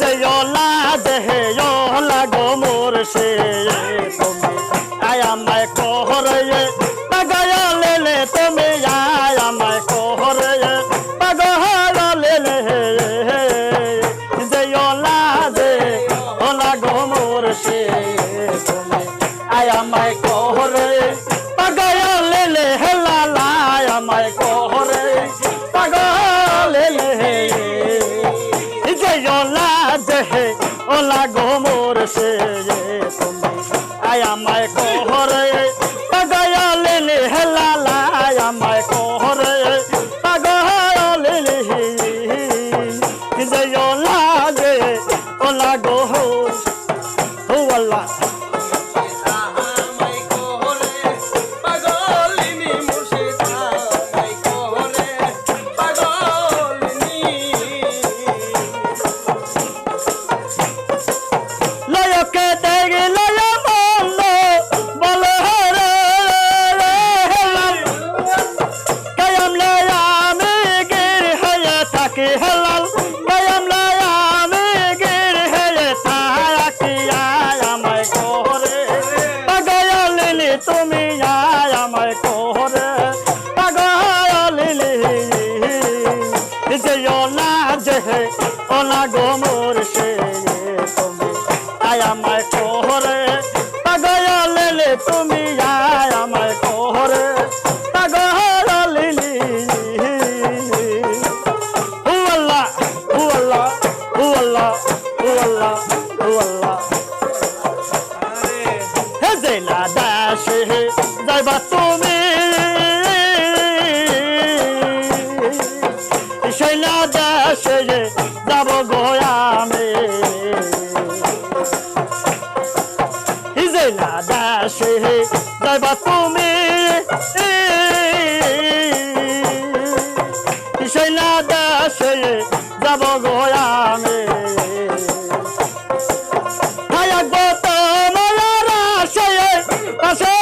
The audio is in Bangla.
জয়লা দেহে লাগো মোর সে তুমি আয় আমায় কোহরে পাগয়া লেলে তুমি আয় আমায় কোহরে দেহে ওলা গোমর সে তুমি। আয় আমায় কোহরে পাগয়ালে নে হেলা আমায় কোহরে পাগয়ালে যে ওলা তুমি আয় আমায় কোহরে পাগয়ালিনি যে ওলা যে ওলা গোমর সে তুমি আয় আমায় কোহরে পাগয়ালিনি তুমি আয় আমায় কোহরে আল্লাহ হু আল্লাহ হু আল্লাহ হে জেলা দাসে, যাইবা তুমি। শৈলা দাসে যাব গোয়ামে জেলা দাসে যাইবা তুমি। শৈলা যাব গোয়ামে ¡Pase!